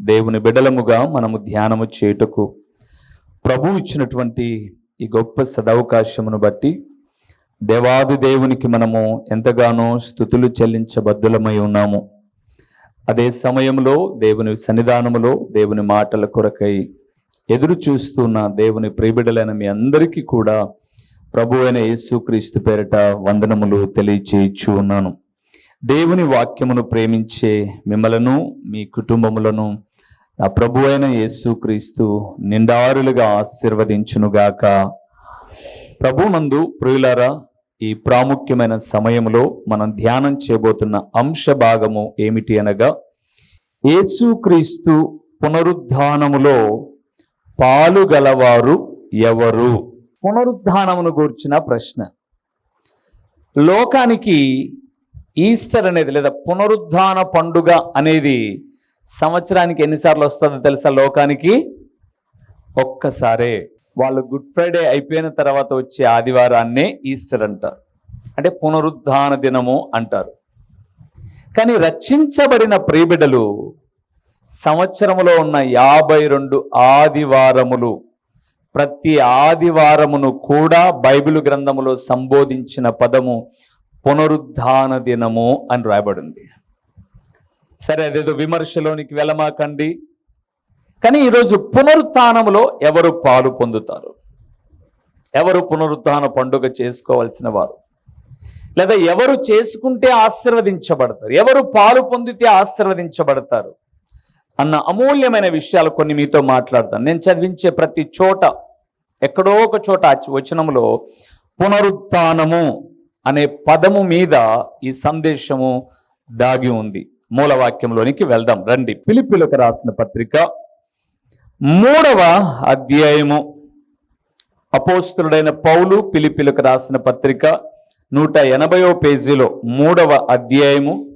దేవుని బిడలముగా మనము ధ్యానము చేయుటకు ప్రభు ఇచ్చినటువంటి ఈ గొప్ప సదవకాశమును బట్టి దేవాది దేవునికి మనము ఎంతగానో స్థుతులు చెల్లించబద్ధులమై ఉన్నాము. అదే సమయంలో దేవుని సన్నిధానములో దేవుని మాటల కొరకై ఎదురు చూస్తున్న దేవుని ప్రియబిడలైన మీ అందరికీ కూడా ప్రభు అయిన యేసుక్రీస్తు పేరిట వందనములు తెలియచేయచ్చు ఉన్నాను. దేవుని వాక్యమును ప్రేమించే మిమ్మలను మీ కుటుంబములను నా ప్రభు అయిన యేసుక్రీస్తు నిండారులుగా ఆశీర్వదించునుగాక. ప్రభునందు ప్రియులారా ఈ ప్రాముఖ్యమైన సమయంలో మనం ధ్యానం చేయబోతున్న అంశ భాగము ఏమిటి అనగా యేసుక్రీస్తు పునరుద్ధానములో పాలుగలవారు ఎవరు? పునరుద్ధానమును గూర్చిన ప్రశ్న. లోకానికి ఈస్టర్ అనేది లేదా పునరుద్ధాన పండుగ అనేది సంవత్సరానికి ఎన్నిసార్లు వస్తుందో తెలుసా లోకానికి? ఒక్కసారే. వాళ్ళు గుడ్ ఫ్రైడే అయిపోయిన తర్వాత వచ్చే ఆదివారాన్నే ఈస్టర్ అంటారు. అంటే పునరుద్ధాన దినము అంటారు. కానీ రక్షించబడిన ప్రీబిడలు సంవత్సరములో ఉన్న యాభై రెండు ఆదివారములు ప్రతి ఆదివారమును కూడా బైబిల్ గ్రంథములో సంబోధించిన పదము పునరుద్ధాన దినము అని రాయబడింది. సరే అదేదో విమర్శలోనికి వెళ్ళమాకండి. కానీ ఈరోజు పునరుత్నములో ఎవరు పాలు పొందుతారు? ఎవరు పునరుత్న పండుగ చేసుకోవాల్సిన వారు? లేదా ఎవరు చేసుకుంటే ఆశీర్వదించబడతారు? ఎవరు పాలు పొందితే ఆశీర్వదించబడతారు? అన్న అమూల్యమైన విషయాలు కొన్ని మీతో మాట్లాడతాను. నేను చదివించే ప్రతి చోట ఎక్కడో ఒక చోట వచనంలో పునరుత్నము అనే పదము మీద ఈ సందేశము దాగి ఉంది. మూలవాక్యంలోనికి వెళ్దాం. రండి. పిలిపిలకు రాసిన పత్రిక మూడవ అధ్యాయము. అపోస్తుడైన పౌలు పిలిపిలకు రాసిన పత్రిక నూట ఎనభైవ పేజీలో మూడవ అధ్యాయము.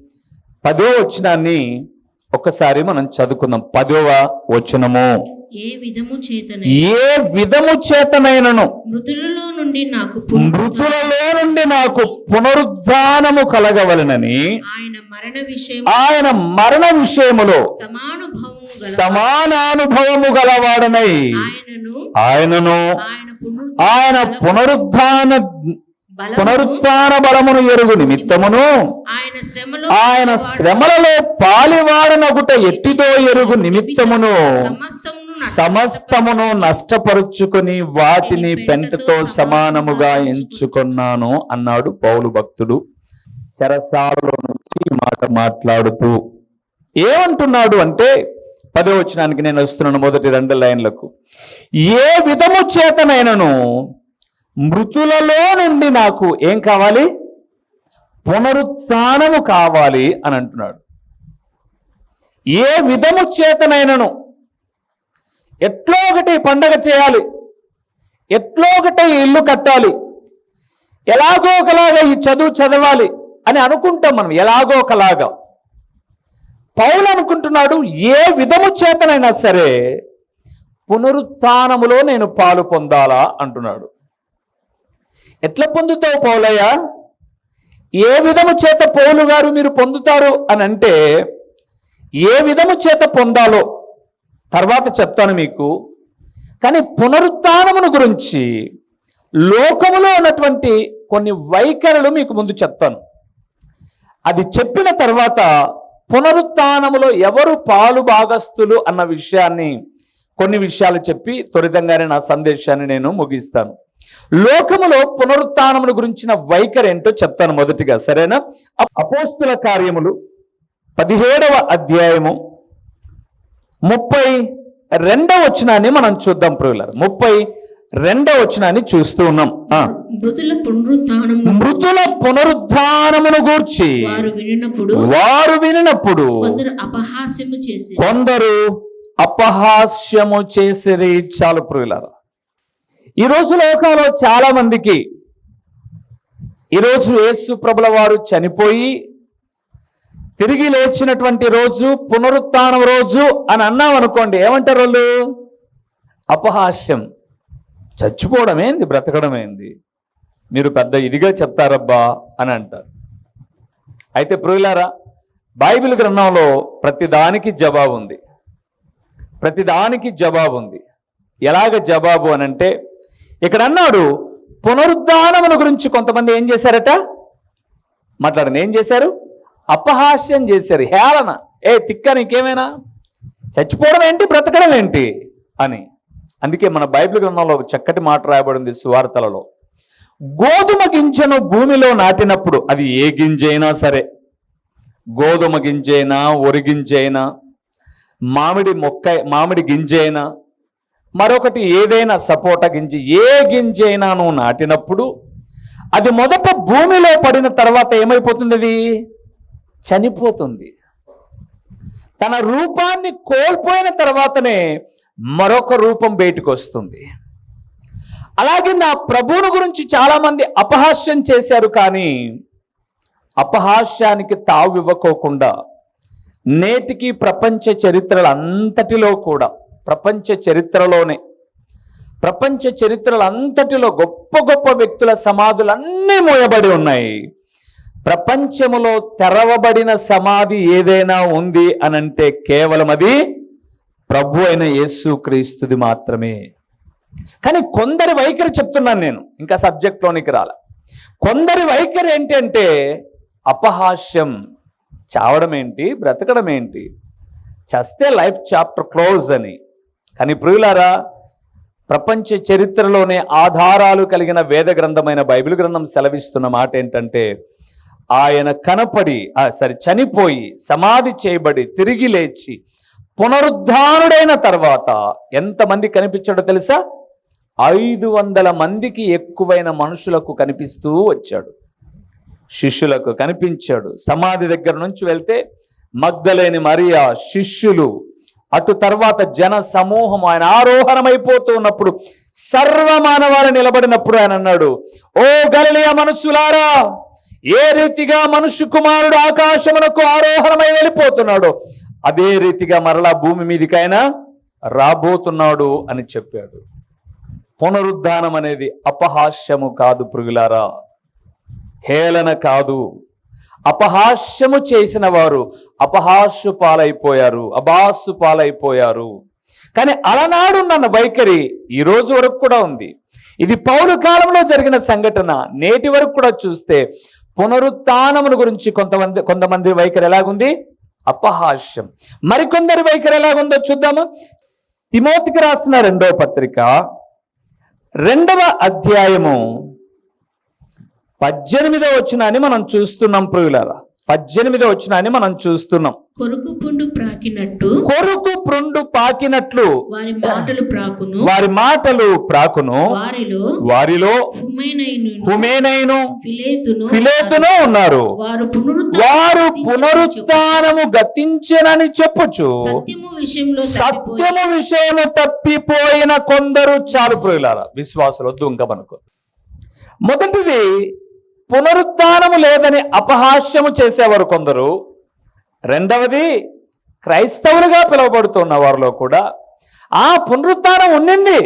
పదో వచనాన్ని ఒకసారి మనం చదువుకుందాం. పదవ వచనము. ఏ విధము చేతనే ఏ విధము చేతనైనను? మృతులలో నుండి నాకు మృతులలో నుండి నాకు పునరుద్ధానము కలగవలనని ఆయన మరణ విషయం ఆయన మరణ విషయములో సమానుభవము సమానానుభవము గలవాడనై ఆయనను ఆయనను ఆయన పునరు ఆయన పునరుద్ధాన బలమును పునరుత్థాన బలమును ఎరుగు నిమిత్తమును ఆయన శ్రమలో ఆయన శ్రమలలో పాలివాడనగుట ఎట్టిదో ఎరుగు నిమిత్తమును సమస్తమును నష్ట- సమస్తమును నష్టపరుచుకుని వాటిని పెంటతో సమానముగా ఎంచుకున్నాను అన్నాడు పౌలు భక్తుడు. చెరసాలలో నుంచి మాట మాట్లాడుతూ ఏమంటున్నాడు అంటే పదో వచనానికి నేను వస్తున్నాను మొదటి రెండు లైన్లకు. ఏ విధము చేతనైనను మృతులలో నుండి నాకు ఏం కావాలి? పునరుత్నము కావాలి అని అంటున్నాడు. ఏ విధము చేతనైనను ఎట్లో ఒకటి పండగ చేయాలి. ఎట్లో ఒకటి ఇల్లు కట్టాలి. ఎలాగో ఒకలాగా ఈ చదువు చదవాలి అని అనుకుంటాం మనం ఎలాగో ఒకలాగా. పౌలు అనుకుంటున్నాడు ఏ విధము చేతనైనా సరే పునరుత్నములో నేను పాలు పొందాలా అంటున్నాడు. ఎట్లా పొందుతావు పౌలయ్య? ఏ విధము చేత పౌలు గారు మీరు పొందుతారు అని అంటే ఏ విధము చేత పొందాలో తర్వాత చెప్తాను మీకు. కానీ పునరుత్నమును గురించి లోకములో ఉన్నటువంటి కొన్ని వైఖరులు మీకు ముందు చెప్తాను. అది చెప్పిన తర్వాత పునరుత్నములో ఎవరు పాలు భాగస్తులు అన్న విషయాన్ని కొన్ని విషయాలు చెప్పి త్వరితంగానే నా సందేశాన్ని నేను ముగిస్తాను. లోకములో పునరుత్నమును గురించిన వైఖరి ఏంటో చెప్తాను మొదటిగా సరేనా? అపోస్తుల కార్యములు పదిహేడవ అధ్యాయము ముప్పై రెండవ వచనాన్ని మనం చూద్దాం ప్రియులారు. ముప్పై రెండవ వచనాన్ని చూస్తూ ఉన్నాం. మృతుల పునరుత్థానం మృతుల పునరుద్ధానమును గూర్చి వారు వినినప్పుడు వారు వినినప్పుడు కొందరు అపహాస్యము చేసి కొందరు అపహాస్యము చేసేది చాలు ప్రియులారా. ఈరోజు లోకంలో చాలా మందికి ఈరోజు యేసు ప్రభుల వారు చనిపోయి తిరిగి లేచినటువంటి రోజు పునరుత్నం రోజు అని అన్నాం అనుకోండి ఏమంటారు వాళ్ళు? అపహాస్యం. చచ్చిపోవడం ఏంది? బ్రతకడం ఏంది? మీరు పెద్ద ఇదిగా చెప్తారబ్బా అని అంటారు. అయితే ప్రియులారా బైబిల్ గ్రంథంలో ప్రతిదానికి జవాబు ఉంది. ప్రతిదానికి జవాబు ఉంది. ఎలాగ జవాబు అని అంటే ఇక్కడ అన్నాడు పునరుద్ధానమును గురించి కొంతమంది ఏం చేశారట? మాట్లాడండి ఏం చేశారు? అపహాస్యం చేశారు. హేళన. ఏ తిక్క నీకేమైనా చచ్చిపోవడం ఏంటి? బ్రతకడం ఏంటి? అని. అందుకే మన బైబిల్ గ్రంథంలో ఒక చక్కటి మాట రాయబడింది సువార్తలలో. గోధుమ గింజను భూమిలో నాటినప్పుడు అది ఏ గింజ అయినా సరే గోధుమ గింజ అయినా గింజైనా గింజ అయినా మామిడి మొక్క మామిడి గింజ అయినా మరొకటి ఏదైనా సపోటా గింజ ఏ గింజ నువ్వు నాటినప్పుడు అది మొదట భూమిలో పడిన తర్వాత ఏమైపోతుంది అది? చనిపోతుంది. తన రూపాన్ని కోల్పోయిన తర్వాతనే మరొక రూపం బయటకు వస్తుంది అలాగే నా ప్రభువుని గురించి చాలామంది అపహాస్యం చేశారు కానీ అపహాస్యానికి తావు ఇవ్వకోకుండా నేటికి ప్రపంచ చరిత్రలంతటిలో కూడా ప్రపంచ చరిత్రలోనే ప్రపంచ చరిత్రలంతటిలో గొప్ప గొప్ప వ్యక్తుల సమాధులన్నీ మోయబడి ఉన్నాయి. ప్రపంచములో తెరవబడిన సమాధి ఏదైనా ఉంది అనంటే కేవలం అది ప్రభు అయిన యేసు క్రీస్తుది మాత్రమే. కానీ కొందరి వైఖరి చెప్తున్నాను నేను ఇంకా సబ్జెక్ట్లోనికి రాల. కొందరి వైఖరి ఏంటంటే అంటే అపహాస్యం. చావడం ఏంటి? బ్రతకడం ఏంటి? చస్తే లైఫ్ చాప్టర్ క్లోజ్ అని. కానీ ప్రియులారా ప్రపంచ చరిత్రలోనే ఆధారాలు కలిగిన వేద గ్రంథమైన బైబిల్ గ్రంథం సెలవిస్తున్న మాట ఏంటంటే ఆయన కనపడి ఆ, సరే చనిపోయి సమాధి చేయబడి తిరిగి లేచి పునరుద్ధానుడైన తర్వాత ఎంతమంది కనిపించాడో తెలుసా? ఐదు వందల మందికి ఎక్కువైన మనుషులకు కనిపిస్తూ వచ్చాడు. శిష్యులకు కనిపించాడు. సమాధి దగ్గర నుంచి వెళ్తే మగ్ధలేని మరియా శిష్యులు అటు తర్వాత జన సమూహం ఆయన ఆరోహణమైపోతూ ఉన్నప్పుడు సర్వమానవారు నిలబడినప్పుడు ఆయన అన్నాడు ఓ గలలియ మనుషులారా ఏ రీతిగా మనుష్య కుమారుడు ఆకాశమునకు ఆరోహణమై వెళ్ళిపోతున్నాడు అదే రీతిగా మరలా భూమి మీదికైనా రాబోతున్నాడు అని చెప్పాడు. పునరుద్ధానం అనేది అపహాస్యము కాదు పురుగులారా హేళన కాదు. అపహాస్యము చేసిన వారు అపహాస్యు పాలైపోయారు అభాస్సు పాలైపోయారు. కానీ అలనాడున్న వైఖరి ఈ రోజు వరకు కూడా ఉంది. ఇది పౌరు కాలంలో జరిగిన సంఘటన. నేటి వరకు కూడా చూస్తే పునరుత్నమును గురించి కొంతమంది కొంతమంది వైఖరి ఎలాగుంది? అపహాస్యం. మరికొందరి వైఖరి ఎలాగుందో చూద్దాము. తిమోతికి రాసిన రెండవ పత్రిక రెండవ అధ్యాయము పద్దెనిమిదో వచ్చిన అని మనం చూస్తున్నాం ప్రియులారా. పద్దెనిమిదో వచ్చిన అని మనం చూస్తున్నాం. కొరుకు పుండు ప్రాకినట్టు కొరుకు ప్రుండు పాకినట్లు వారి మాటలు ప్రాకును వారి మాటలు ప్రాకును వారిలో వారిలో హుమైనైను హుమేనైను ఫిలేతును ఫిలేతును ఉన్నారు. వారు పునరుద్ధ వారు పునరుత్నము గతించనని చెప్పుచు. సత్యము విషయంలో తప్పిపోయి సత్యము విషయము తప్పిపోయిన కొందరు చాలు ప్రియులారా విశ్వాసులు వద్దు ఇంకా మనకు మొదటిది పునరుత్నము లేదని అపహాస్యము చేసేవారు కొందరు. రెండవది క్రైస్తవులుగా పిలువబడుతున్న వారిలో కూడా ఆ పునరుత్నం ఉండింది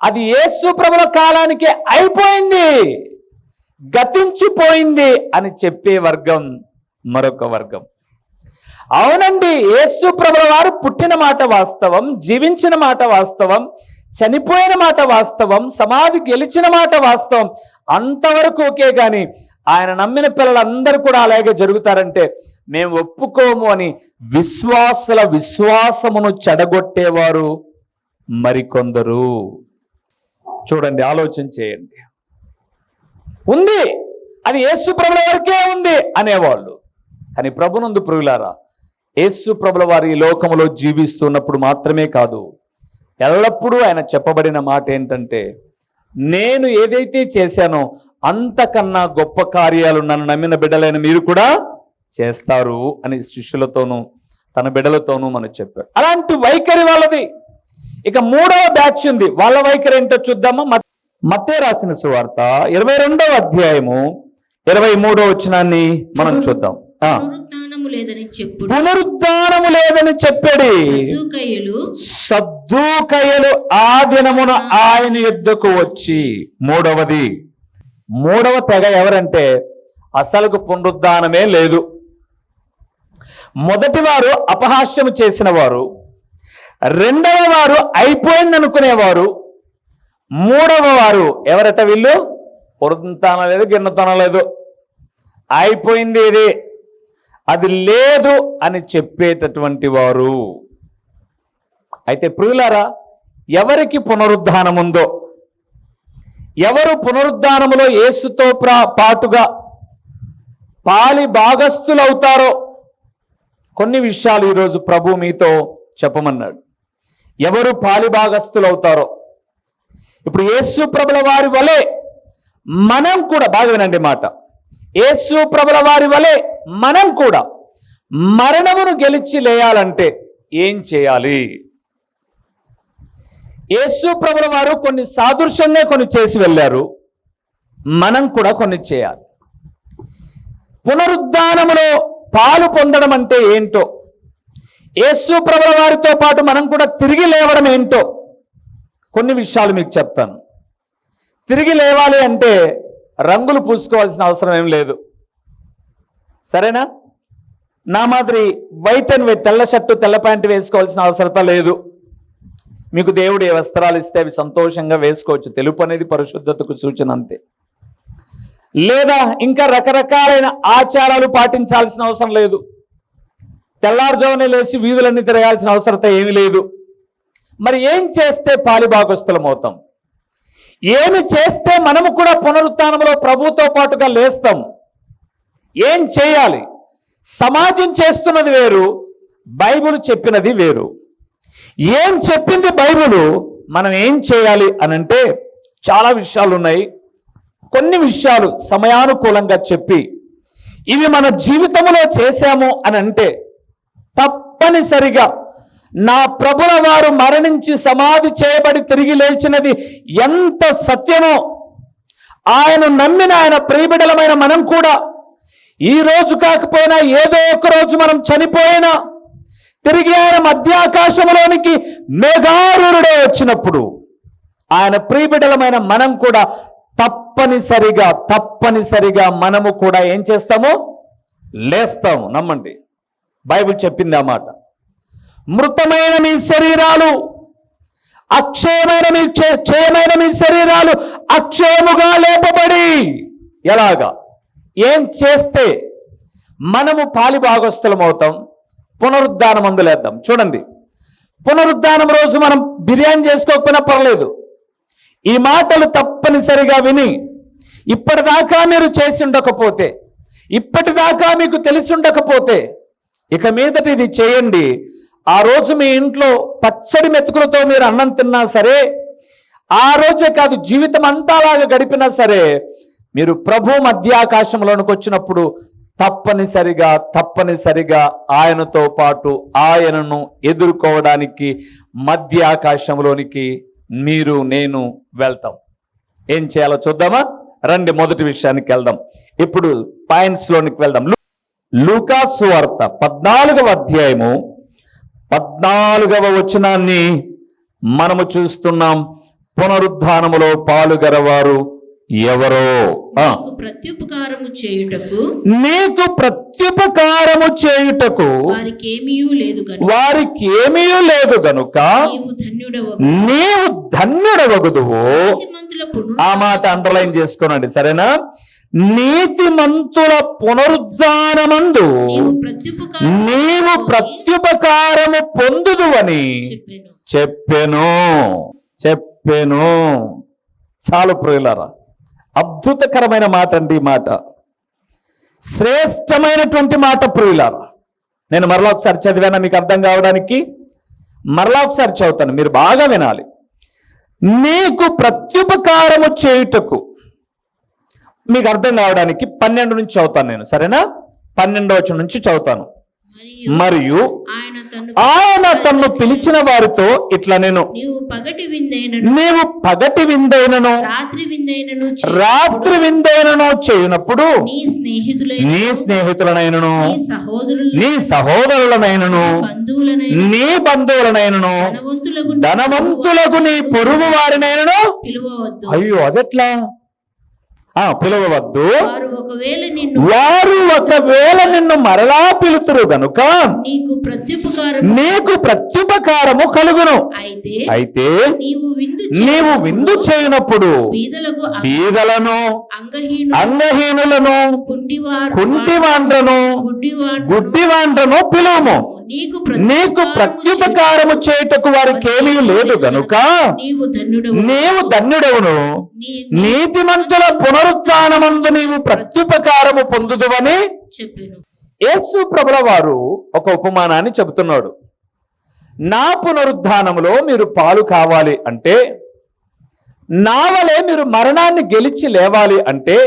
అది యేసు ప్రభుల కాలానికే అయిపోయింది గతించిపోయింది అని చెప్పే వర్గం మరొక వర్గం. అవునండి యేసు ప్రభుల వారు పుట్టిన మాట వాస్తవం జీవించిన మాట వాస్తవం చనిపోయిన మాట వాస్తవం సమాధి గెలిచిన మాట వాస్తవం అంతవరకు ఓకే కానీ ఆయన నమ్మిన పిల్లలందరూ కూడా అలాగే జరుగుతారంటే మేము ఒప్పుకోము అని విశ్వాసుల విశ్వాసమును చెడగొట్టేవారు మరికొందరు. చూడండి ఆలోచన చేయండి. ఉంది. అది యేసు ప్రభుల వరకే ఉంది అనేవాళ్ళు. కానీ ప్రభునందు ప్రియులారా యేసు ప్రభుల వారి ఈ లోకములో జీవిస్తున్నప్పుడు మాత్రమే కాదు ఎల్లప్పుడూ ఆయన చెప్పబడిన మాట ఏంటంటే నేను ఏదైతే చేశానో అంతకన్నా గొప్ప కార్యాలు నన్ను నమ్మిన బిడ్డలైన మీరు కూడా చేస్తారు అని శిష్యులతోనూ తన బిడ్డలతోనూ మనకు చెప్పాడు. అలాంటి వైఖరి వాళ్ళది. ఇక మూడవ బ్యాచ్ ఉంది. వాళ్ళ వైఖరి ఏంటో చూద్దామా? మత్- మత్తే రాసిన సువార్త ఇరవై రెండవ అధ్యాయము ఇరవై మూడో వచనాన్ని మనం చూద్దాం. పునరుద్ధానము లేదని చెప్పాడు. సద్దూకయ్యలు ఆ దినమున ఆయన యుద్ధకు వచ్చి మూడవది. మూడవ తెగ ఎవరంటే అసలుకు పునరుద్ధానమే లేదు. మొదటివారు అపహాస్యం చేసిన వారు రెండవ వారు అయిపోయింది అనుకునేవారు మూడవ వారు ఎవరైతే వీళ్ళు? పునరుద్ధానం లేదు గిన్నతనం లేదు. అయిపోయింది ఇది. అది లేదు అని చెప్పేటటువంటి వారు. అయితే ప్రియులారా ఎవరికి పునరుద్ధానం ఉందో ఎవరు పునరుద్ధానములో యేసుతో ప్రా పాటుగా పాలి భాగస్థులవుతారో కొన్ని విషయాలు ఈరోజు ప్రభు మీతో చెప్పమన్నాడు. ఎవరు పాలి అవుతారో ఇప్పుడు యేసు ప్రభుల వారి వలె మనం కూడా బాగా వినండి మాట. యేసు ప్రభుల వారి వలె మనం కూడా మరణమును గెలిచి లేయాలంటే ఏం చేయాలి? యేసు ప్రభుల వారు కొన్ని సాదృశ్యంగా కొన్ని చేసి వెళ్ళారు. మనం కూడా కొన్ని చేయాలి. పునరుద్ధానములో పాలు పొందడం అంటే ఏంటో? యేసు ప్రభుల వారితో పాటు మనం కూడా తిరిగి లేవడం ఏంటో? కొన్ని విషయాలు మీకు చెప్తాను. తిరిగి లేవాలి అంటే రంగులు పూసుకోవాల్సిన అవసరం ఏం లేదు. సరేనా? నా మాదిరి వైట్ అండ్ వైట్ తెల్ల షర్టు తెల్ల ప్యాంటు వేసుకోవాల్సిన అవసరత లేదు. మీకు దేవుడు ఏ వస్త్రాలు ఇస్తే అవి సంతోషంగా వేసుకోవచ్చు. తెలుపు అనేది పరిశుద్ధతకు సూచన అంతే. లేదా ఇంకా రకరకాలైన ఆచారాలు పాటించాల్సిన అవసరం లేదు. తెల్లారుజామునే లేచి వీధులన్నీ తిరగాల్సిన అవసరత ఏమీ లేదు. మరి ఏం చేస్తే పాలిభాగస్తులం అవుతాం? ఏమి చేస్తే మనము కూడా పునరుత్నంలో ప్రభుతో పాటుగా లేస్తాం? ఏం చేయాలి? సమాజం చేస్తున్నది వేరు బైబుల్ చెప్పినది వేరు. ఏం చెప్పింది బైబులు మనం ఏం చేయాలి అనంటే చాలా విషయాలు ఉన్నాయి కొన్ని విషయాలు సమయానుకూలంగా చెప్పి ఇవి మన జీవితంలో చేశాము అని అంటే తప్పనిసరిగా నా ప్రభుల వారు మరణించి సమాధి చేయబడి తిరిగి లేచినది ఎంత సత్యమో ఆయన నమ్మిన ఆయన ప్రియబిడలమైన మనం కూడా ఈ రోజు కాకపోయినా ఏదో ఒక రోజు మనం చనిపోయినా తిరిగి ఆయన మధ్యాకాశంలోనికి మేఘారుడే వచ్చినప్పుడు ఆయన ప్రియబిడలమైన మనం కూడా తప్పనిసరిగా తప్పనిసరిగా మనము కూడా ఏం చేస్తాము? లేస్తాము. నమ్మండి. బైబిల్ చెప్పింది ఆ మాట. మృతమైన మీ శరీరాలు అక్షయమైన మీ క్షయమైన మీ శరీరాలు అక్షయముగా లేపబడి. ఎలాగా? ఏం చేస్తే మనము పాలిభాగస్తులం అవుతాం? పునరుద్ధానం అందులేద్దాం చూడండి. పునరుద్ధానం రోజు మనం బిర్యానీ చేసుకోకపోయినా పర్లేదు. ఈ మాటలు తప్పనిసరిగా విని ఇప్పటిదాకా మీరు చేసి ఉండకపోతే ఇప్పటిదాకా మీకు తెలిసి ఉండకపోతే ఇక మీదట ఇది చేయండి. ఆ రోజు మీ ఇంట్లో పచ్చడి మెతుకులతో మీరు అన్నం తిన్నా సరే ఆ రోజే కాదు జీవితం అంతా అలాగా గడిపినా సరే మీరు ప్రభు మధ్యాకాశంలోనికి వచ్చినప్పుడు తప్పనిసరిగా తప్పనిసరిగా ఆయనతో పాటు ఆయనను ఎదుర్కోవడానికి మధ్య ఆకాశంలోనికి మీరు నేను వెళ్తాం. ఏం చేయాలో చూద్దామా? రండి మొదటి విషయానికి వెళ్దాం. ఇప్పుడు పాయింట్స్ లోనికి వెళ్దాం. లూకాసు వార్త పద్నాలుగవ అధ్యాయము పద్నాలుగవ వచనాన్ని మనము చూస్తున్నాం. పునరుద్ధానములో పాలుగరవారు ఎవరో? ప్రత్యుపకారము చేయుటకు నీకు ప్రత్యుపకారము చేయుటకు వారికి ఏమీ లేదు వారికి ఏమీ లేదు గనుక నీవు ధన్యుడవు నీవు ధన్యుడవగుదువు. మంతుల ఆ మాట అండర్లైన్ చేసుకోనండి సరేనా? నీతిమంతుల పునరుద్ధానమందు నీవు ప్రత్యుపకారం నీవు ప్రత్యుపకారము పొందుదువని చెప్పాను. చెప్పెను. చెప్పెను. చాలు ప్రియులరా అద్భుతకరమైన మాట అండి ఈ మాట. శ్రేష్టమైనటువంటి మాట ప్రియులారా నేను మరలా ఒకసారి చదివానా మీకు అర్థం కావడానికి? మరలా ఒకసారి చదువుతాను మీరు బాగా వినాలి. నీకు ప్రత్యుపకారము చేయుటకు మీకు అర్థం కావడానికి పన్నెండు నుంచి చదువుతాను నేను సరేనా? పన్నెండవ నుంచి చదువుతాను. మరియు ఆయన తను ఆయన తన్ను పిలిచిన వారితో ఇట్లా నేను నీవు పగటి విందైనను రాత్రి విందైనను రాత్రి విందైనను చేయునప్పుడు నీ స్నేహితులైన నీ స్నేహితులనైనను నీ సహోదరులు నీ సహోదరులనైనను బంధువులనైన నీ బంధువులనైనను ధనవంతులకు నీ పొరుగు వారినైనను అయ్యో అదెట్లా? పిలవవద్దు. వారు ఒకవేళ నిన్ను మరలా పిలుతురు గనుక నీకు ప్రత్యుపకారం నీకు ప్రత్యుపకారము కలుగును. అయితే అయితే నీవు విందు చేయనప్పుడు బీదలను అంగహీను అంగహీనులను కుంటివాండ్రను గుడ్డివాడు గుడ్డివాండ్రను పిలువము. నీకు ప్రత్యుపకారము చేయుటకు వారికేమీ లేదు గనుక నీవు ధన్యుడవు నీవు ధన్యుడవును. నీతిమంతుల పునరుత్నమందు నీవు ప్రత్యుపకారము పొందుదువని చెప్పాను. యేసు ప్రభుల వారు ఒక ఉపమానాన్ని చెబుతున్నాడు. నా పునరుద్ధానములో మీరు పాలు కావాలి అంటే నా వలె మీరు మరణాన్ని గెలిచి లేవాలి అంటే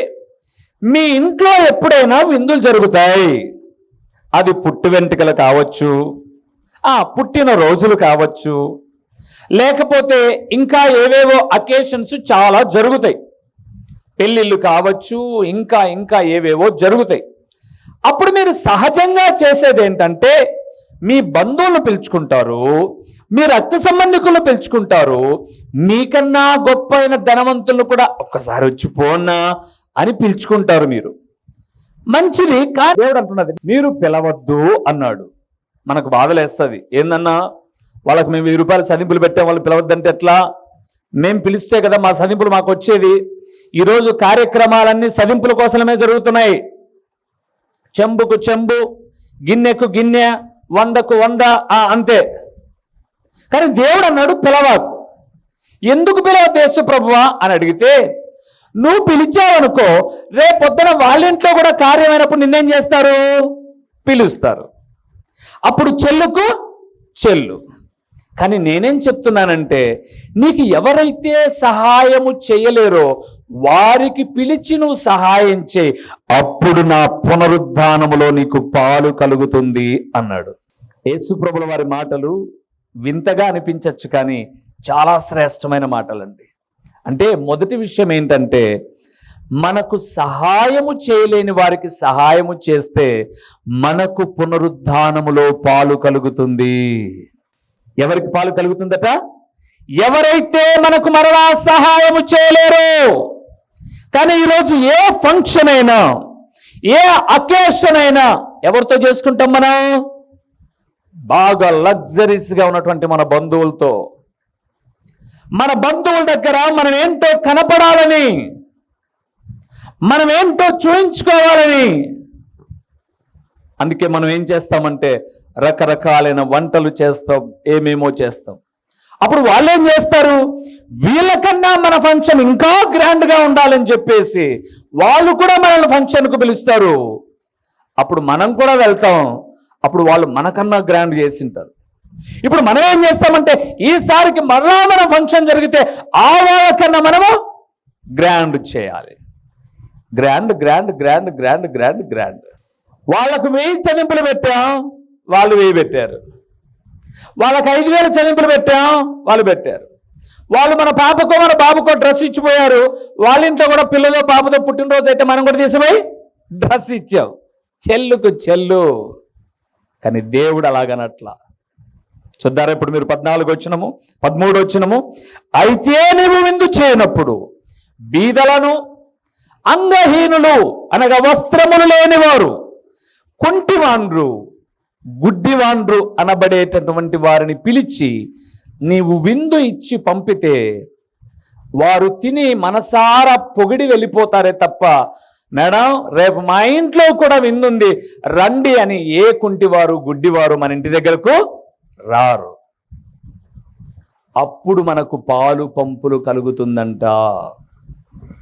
మీ ఇంట్లో ఎప్పుడైనా విందులు జరుగుతాయి. అది పుట్టు వెంట్రుకలు కావచ్చు ఆ పుట్టిన రోజులు కావచ్చు లేకపోతే ఇంకా ఏవేవో అకేషన్స్ చాలా జరుగుతాయి. పెళ్ళిళ్ళు కావచ్చు ఇంకా ఇంకా ఏవేవో జరుగుతాయి. అప్పుడు మీరు సహజంగా చేసేది ఏంటంటే మీ బంధువులు పిలుచుకుంటారు మీ రక్త సంబంధికులు పిలుచుకుంటారు మీకన్నా గొప్ప అయిన ధనవంతులను కూడా ఒక్కసారి వచ్చిపోన్నా అని పిలుచుకుంటారు మీరు. మంచిది కానీ దేవుడు అంటున్నది మీరు పిలవద్దు అన్నాడు. మనకు బాధలేస్తుంది. ఏందన్నా వాళ్ళకి మేము వెయ్యి రూపాయలు సదింపులు పెట్టాం వాళ్ళు పిలవద్దంటే ఎట్లా? మేము పిలిస్తే కదా మా సదింపులు మాకు వచ్చేది. ఈరోజు కార్యక్రమాలన్నీ సదింపుల కోసమే జరుగుతున్నాయి. చెంబుకు చెంబు గిన్నెకు గిన్నె వందకు వంద ఆ అంతే. కానీ దేవుడు అన్నాడు పిలవాకు. ఎందుకు పిలవద్దు యేసు ప్రభువా? అని అడిగితే నువ్వు పిలిచావనుకో రేపొద్దున వాళ్ళ ఇంట్లో కూడా కార్యమైనప్పుడు నిన్నేం చేస్తారు? పిలుస్తారు. అప్పుడు చెల్లుకు చెల్లు. కానీ నేనేం చెప్తున్నానంటే నీకు ఎవరైతే సహాయము చేయలేరో వారికి పిలిచి నువ్వు సహాయం చేయి. అప్పుడు నా పునరుద్ధానములో నీకు పాలు కలుగుతుంది అన్నాడు. యేసుప్రభుల వారి మాటలు వింతగా అనిపించవచ్చు కానీ చాలా శ్రేష్టమైన మాటలండి. అంటే మొదటి విషయం ఏంటంటే మనకు సహాయము చేయలేని వారికి సహాయము చేస్తే మనకు పునరుద్ధానములో పాలు కలుగుతుంది. ఎవరికి పాలు కలుగుతుందట? ఎవరైతే మనకు మరలా సహాయము చేయలేరో కానీ ఈరోజు ఏ ఫంక్షన్ అయినా ఏ అకేషన్ అయినా ఎవరితో చేసుకుంటాం మనం? బాగా లగ్జరీస్గా ఉన్నటువంటి మన బంధువులతో. మన బంధువుల దగ్గర మనం ఏంటో కనపడాలని మనం ఏంటో చూయించుకోవాలని. అందుకే మనం ఏం చేస్తామంటే రకరకాలైన వంటలు చేస్తాం ఏమేమో చేస్తాం. అప్పుడు వాళ్ళు ఏం చేస్తారు? వీళ్ళకన్నా మన ఫంక్షన్ ఇంకా గ్రాండ్గా ఉండాలని చెప్పేసి వాళ్ళు కూడా మనల్ని ఫంక్షన్కు పిలుస్తారు. అప్పుడు మనం కూడా వెళ్తాం. అప్పుడు వాళ్ళు మనకన్నా గ్రాండ్ చేసింటారు ఇప్పుడు మనం ఏం చేస్తామంటే ఈసారికి మరలా మన ఫంక్షన్ జరిగితే ఆ వాళ్ళకన్నా మనము గ్రాండ్ చేయాలి. Grand grand grand grand grand grand. వాళ్ళకు వెయ్యి చెల్లింపులు పెట్టాం వాళ్ళు వెయ్యి పెట్టారు. వాళ్ళకి ఐదు వేల చెల్లింపులు పెట్టాం వాళ్ళు పెట్టారు. వాళ్ళు మన పాపకో మన బాబుకో డ్రెస్ ఇచ్చిపోయారు. వాళ్ళ ఇంట్లో కూడా పిల్లదో పాపతో పుట్టినరోజు అయితే మనం కూడా తీసిపోయి డ్రెస్ ఇచ్చాం. చెల్లుకు చెల్లు. కానీ దేవుడు అలాగనట్లా. చూద్దారా ఇప్పుడు మీరు పద్నాలుగు వచ్చినము పదమూడు వచ్చినము. అయితే నీవు విందు చేయనప్పుడు బీదలను అంగహీనులు అనగా వస్త్రములు లేనివారు కుంటివాండ్రు గుడ్డివాండ్రు అనబడేటటువంటి వారిని పిలిచి నీవు విందు ఇచ్చి పంపితే వారు తిని మనసారా పొగిడి వెళ్ళిపోతారే తప్ప మేడం రేపు మా ఇంట్లో కూడా విందుంది రండి అని ఏ కుంటివారు గుడ్డివారు మన ఇంటి దగ్గరకు రారు. అప్పుడు మనకు పాలు పంపులు కలుగుతుందంట.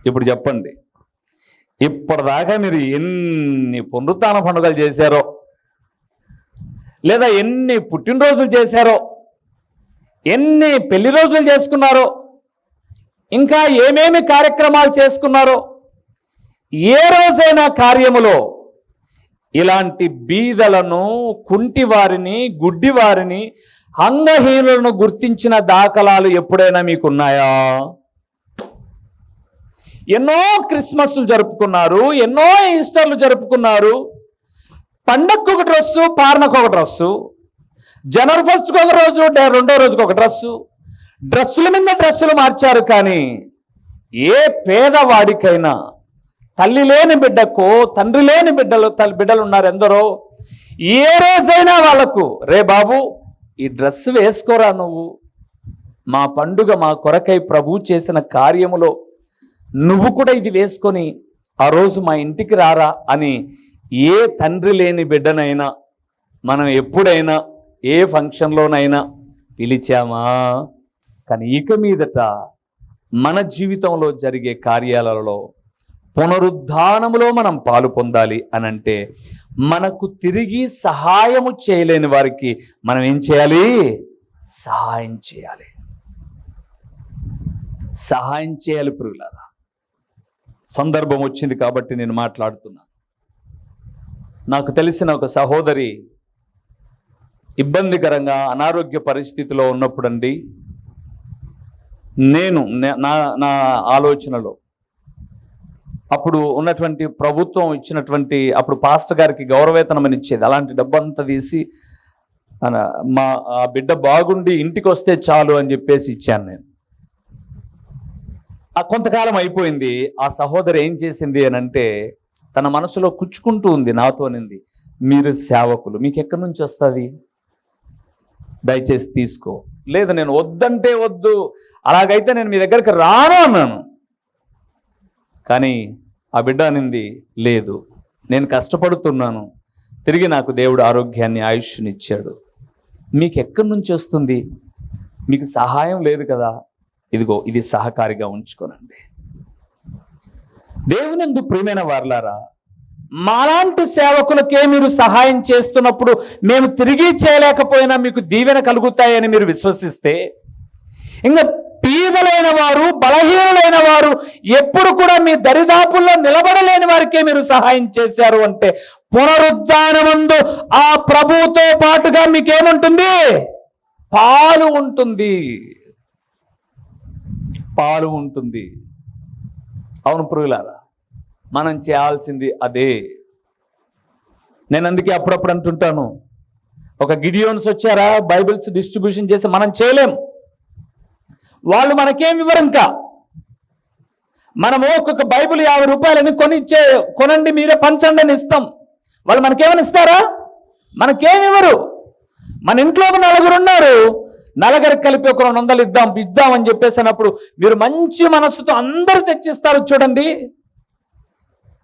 ఇప్పుడు చెప్పండి. ఇప్పటిదాకా మీరు ఎన్ని పునరుత్న పండుగలు చేశారో లేదా ఎన్ని పుట్టినరోజులు చేశారో ఎన్ని పెళ్ళి రోజులు చేసుకున్నారో ఇంకా ఏమేమి కార్యక్రమాలు చేసుకున్నారో ఏ రోజైనా కార్యములో ఇలాంటి బీదలను కుంటివారిని గుడ్డివారిని అంగహీనులను గుర్తించిన దాఖలాలు ఎప్పుడైనా మీకున్నాయా? ఎన్నో క్రిస్మస్లు జరుపుకున్నారు ఎన్నో ఈస్టర్లు జరుపుకున్నారు. పండక్కు ఒక డ్రెస్సు పార్నకు ఒక డ్రస్సు. జనవరి ఫస్ట్కి ఒక రోజు రెండో రోజుకి ఒక డ్రస్సు. డ్రెస్సుల మీద డ్రెస్సులు మార్చారు కానీ ఏ పేదవాడికైనా తల్లి లేని బిడ్డకు తండ్రి లేని బిడ్డలు తల్లి బిడ్డలు ఉన్నారు ఎందరో ఏ రోజైనా వాళ్ళకు రే బాబు ఈ డ్రెస్ వేసుకోరా నువ్వు? మా పండుగ మా కొరకై ప్రభు చేసిన కార్యములో నువ్వు కూడా ఇది వేసుకొని ఆ రోజు మా ఇంటికి రారా అని ఏ తండ్రి లేని బిడ్డనైనా మనం ఎప్పుడైనా ఏ ఫంక్షన్లోనైనా పిలిచామా? కానీ ఇక మీదట మన జీవితంలో జరిగే కార్యాలలో పునరుద్ధానములో మనం పాలు పొందాలి అని అంటే మనకు తిరిగి సహాయము చేయలేని వారికి మనం ఏం చేయాలి? సహాయం చేయాలి. సహాయం చేయాలి పురుగులారా సందర్భం వచ్చింది కాబట్టి నేను మాట్లాడుతున్నాను నాకు తెలిసిన ఒక సహోదరి ఇబ్బందికరంగా అనారోగ్య పరిస్థితిలో ఉన్నప్పుడండి నేను నా నా ఆలోచనలో అప్పుడు ఉన్నటువంటి ప్రభుత్వం ఇచ్చినటువంటి అప్పుడు పాస్టర్ గారికి గౌరవేతనం అని ఇచ్చేది అలాంటి డబ్బంతా తీసి మా ఆ బిడ్డ బాగుండి ఇంటికి వస్తే చాలు అని చెప్పేసి ఇచ్చాను నేను. ఆ కొంతకాలం అయిపోయింది. ఆ సహోదరి ఏం చేసింది అని అంటే తన మనసులో కుచ్చుకుంటూ ఉంది నాతోనింది మీరు సేవకులు మీకు ఎక్కడి నుంచి వస్తుంది? దయచేసి తీసుకో. లేదు నేను వద్దంటే వద్దు అలాగైతే నేను మీ దగ్గరికి రాను అన్నాను. కానీ ఆ బిడ్డ అనింది లేదు నేను కష్టపడుతున్నాను. తిరిగి నాకు దేవుడు ఆరోగ్యాన్ని ఆయుష్నిచ్చాడు. మీకు ఎక్కడి నుంచి వస్తుంది? మీకు సహాయం లేదు కదా. ఇదిగో ఇది సహకారిగా ఉంచుకోనండి. దేవునందు ప్రియమైన వర్లారా మాలాంటి సేవకులకే మీరు సహాయం చేస్తున్నప్పుడు మేము తిరిగి చేయలేకపోయినా మీకు దీవెన కలుగుతాయని మీరు విశ్వసిస్తే ఇంకా పీదలైన వారు బలహీనులైన వారు ఎప్పుడు కూడా మీ దరిదాపుల్లో నిలబడలేని వారికే మీరు సహాయం చేశారు అంటే పునరుద్ధానమందు ఆ ప్రభువుతో పాటుగా మీకేముంటుంది? పాలు ఉంటుంది. పాలు ఉంటుంది. అవును పురుగులారా మనం చేయాల్సింది అదే. నేను అందుకే అప్పుడప్పుడు అంటుంటాను. ఒక గిడియోన్స్ వచ్చారా బైబిల్స్ డిస్ట్రిబ్యూషన్ చేసి మనం చేయలేం. వాళ్ళు మనకేం ఇవ్వరు ఇంకా మనము ఒక్కొక్క బైబిల్ యాభై రూపాయలని కొనిచ్చే కొనండి మీరే పంచండి అని ఇస్తాం. వాళ్ళు మనకేమని ఇస్తారా? మనకేమి ఇవ్వరు. మన ఇంట్లో ఒక నలుగురు ఉన్నారు. నలుగురికి కలిపి ఒక రెండు వందలు ఇద్దాం ఇద్దాం అని చెప్పేసినప్పుడు మీరు మంచి మనస్సుతో అందరు తెచ్చిస్తారు చూడండి.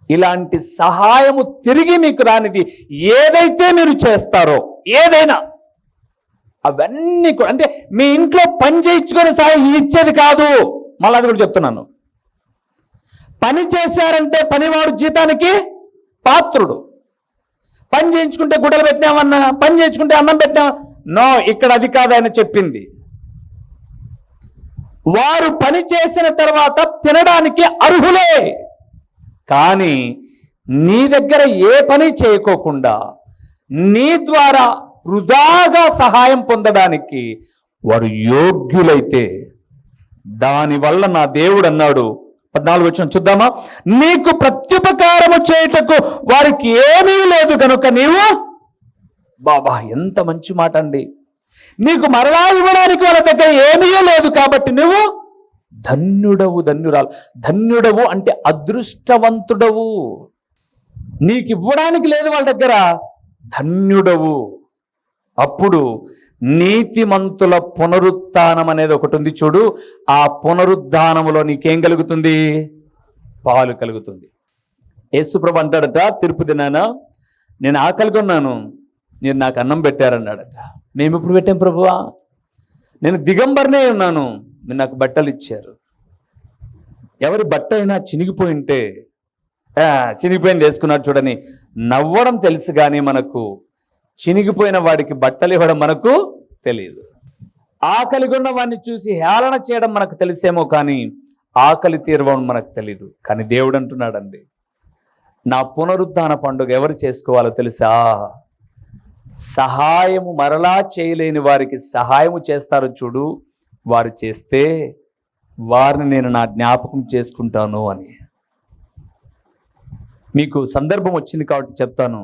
ఇలాంటి సహాయము తిరిగి మీకు రానిది ఏదైతే మీరు చేస్తారో ఏదైనా అవన్నీ కూడా అంటే మీ ఇంట్లో పని చేయించుకొని సహాయం ఇచ్చేది కాదు. మళ్ళీ అది కూడా చెప్తున్నాను. పని చేశారంటే పనివాడు జీతానికి పాత్రుడు. పని చేయించుకుంటే గుడ్డలు పెట్టినామన్నా పని చేయించుకుంటే అన్నం పెట్టినా నో ఇక్కడ అది కాదు ఆయన చెప్పింది. వారు పని చేసిన తర్వాత తినడానికి అర్హులే. కానీ నీ దగ్గర ఏ పని చేయకోకుండా నీ ద్వారా వృధాగా సహాయం పొందడానికి వారు యోగ్యులైతే దానివల్ల నా దేవుడు అన్నాడు. పద్నాలుగు వచ్చిన చూద్దామా? నీకు ప్రత్యుపకారము చేయటకు వారికి ఏమీ లేదు కనుక నీవు బాబా ఎంత మంచి మాట అండి. నీకు మరలా ఇవ్వడానికి వాళ్ళ దగ్గర ఏమీ లేదు కాబట్టి నువ్వు ధన్యుడవు ధన్యురాలు. ధన్యుడవు అంటే అదృష్టవంతుడవు. నీకు ఇవ్వడానికి లేదు వాళ్ళ దగ్గర ధన్యుడవు. అప్పుడు నీతిమంతుల పునరుత్నం అనేది ఒకటి ఉంది చూడు. ఆ పునరుద్ధానములో నీకేం కలుగుతుంది? పాలు కలుగుతుంది. యేసుప్రభు అంటాడట తిరుపు దినాన నేను ఆకలిగా ఉన్నాను మీరు నాకు అన్నం పెట్టారన్నాడట. మేము ఇప్పుడు పెట్టాం ప్రభువా? నేను దిగంబరనే ఉన్నాను మీరు నాకు బట్టలు ఇచ్చారు. ఎవరి బట్ట అయినా చినిగిపోయి ఉంటే చినిగిపోయింది వేసుకున్నాడు చూడని నవ్వడం తెలుసు కానీ మనకు చినిగిపోయిన వాడికి బట్టలు ఇవ్వడం మనకు తెలియదు ఆకలి ఉన్న వాడిని చూసి హేళన చేయడం మనకు తెలిసేమో కానీ ఆకలి తీరవడం మనకు తెలియదు కానీ దేవుడు అంటున్నాడండి నా పునరుద్ధాన పండుగ ఎవరు చేసుకోవాలో తెలుసా? సహాయము మరలా చేయలేని వారికి సహాయము చేస్తారు చూడు వారు చేస్తే వారిని నేను నా జ్ఞాపకం చేసుకుంటాను అని. మీకు సందర్భం వచ్చింది కాబట్టి చెప్తాను.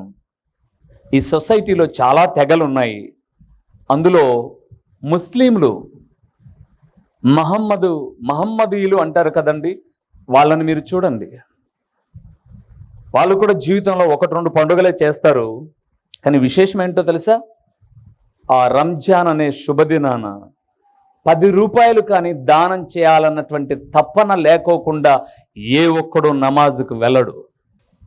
ఈ సొసైటీలో చాలా తెగలు ఉన్నాయి అందులో ముస్లింలు మహమ్మదు మహమ్మదీయులు అంటారు కదండి. వాళ్ళని మీరు చూడండి. వాళ్ళు కూడా జీవితంలో ఒకటి రెండు పండుగలే చేస్తారు. కానీ విశేషం ఏంటో తెలుసా? ఆ రంజాన్ అనే శుభదినాన పది రూపాయలు కానీ దానం చేయాలన్నటువంటి తప్పన లేకోకుండా ఏ ఒక్కడు నమాజుకు వెళ్ళడు.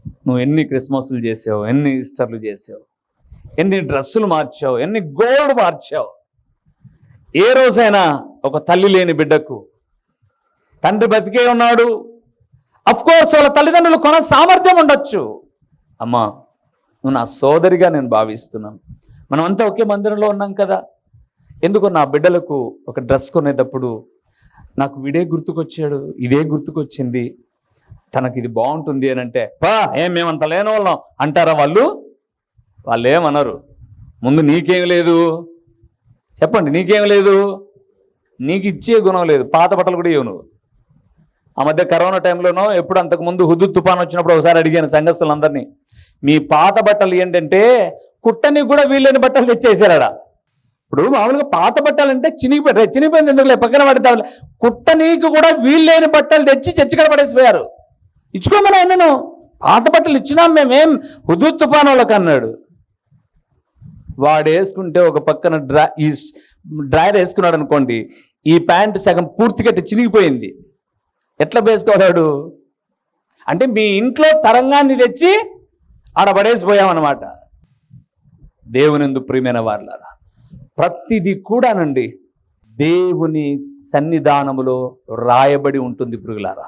నువ్వు ఎన్ని క్రిస్మస్లు చేసావు ఎన్ని ఈస్టర్లు చేసావు ఎన్ని డ్రెస్సులు మార్చావు ఎన్ని గోల్డ్ మార్చావు ఏ రోజైనా ఒక తల్లి లేని బిడ్డకు తండ్రి బతికే ఉన్నాడు. అఫ్ కోర్స్ వాళ్ళ తల్లిదండ్రులు కొన సామర్థ్యం ఉండొచ్చు. అమ్మా నువ్వు నా సోదరిగా నేను భావిస్తున్నాను. మనమంతా ఒకే మందిరంలో ఉన్నాం కదా. ఎందుకు నా బిడ్డలకు ఒక డ్రెస్ కొనేటప్పుడు నాకు వీడే గుర్తుకొచ్చాడు ఇదే గుర్తుకొచ్చింది. తనకి ఇది బాగుంటుంది అని అంటే పా ఏం మేమంత లేని వాళ్ళం అంటారా వాళ్ళు? వాళ్ళు ఏమనరు ముందు నీకేం లేదు? చెప్పండి నీకేం లేదు? నీకు ఇచ్చే గుణం లేదు. పాత బట్టలు కూడా ఇవ్వు నువ్వు. ఆ మధ్య కరోనా టైంలోనో ఎప్పుడు అంతకుముందు హుద్దు తుఫాన్ వచ్చినప్పుడు ఒకసారి అడిగాను సంఘస్థులందరినీ మీ పాత బట్టలు ఏంటంటే కుట్టని కూడా వీళ్ళని బట్టలు తెచ్చేసారాడ ఇప్పుడు మామూలుగా పాత బట్టలు అంటే చినిగిపోయారు చినిగిపోయింది ఎందుకులే? పక్కన పడతా కుట్టనీకి కూడా వీళ్ళేని బట్టలు తెచ్చి చచ్చికడ పడేసిపోయారు ఇచ్చుకోమని అన్నను పాత బట్టలు ఇచ్చినాం మేమేం హుదూ తుఫాన్ వాళ్ళకి అన్నాడు. వాడు వేసుకుంటే ఒక పక్కన డ్రా ఈ డ్రాయర్ వేసుకున్నాడు అనుకోండి ఈ ప్యాంట్ సగం పూర్తిగా చినిగిపోయింది. ఎట్లా వేసుకోవాడు అంటే మీ ఇంట్లో తరంగాన్ని తెచ్చి ఆడ పడేసిపోయామన్నమాట. దేవునిందు ప్రియమైన వారులారా ప్రతిదీ కూడానండి దేవుని సన్నిధానములో రాయబడి ఉంటుంది పురుగులారా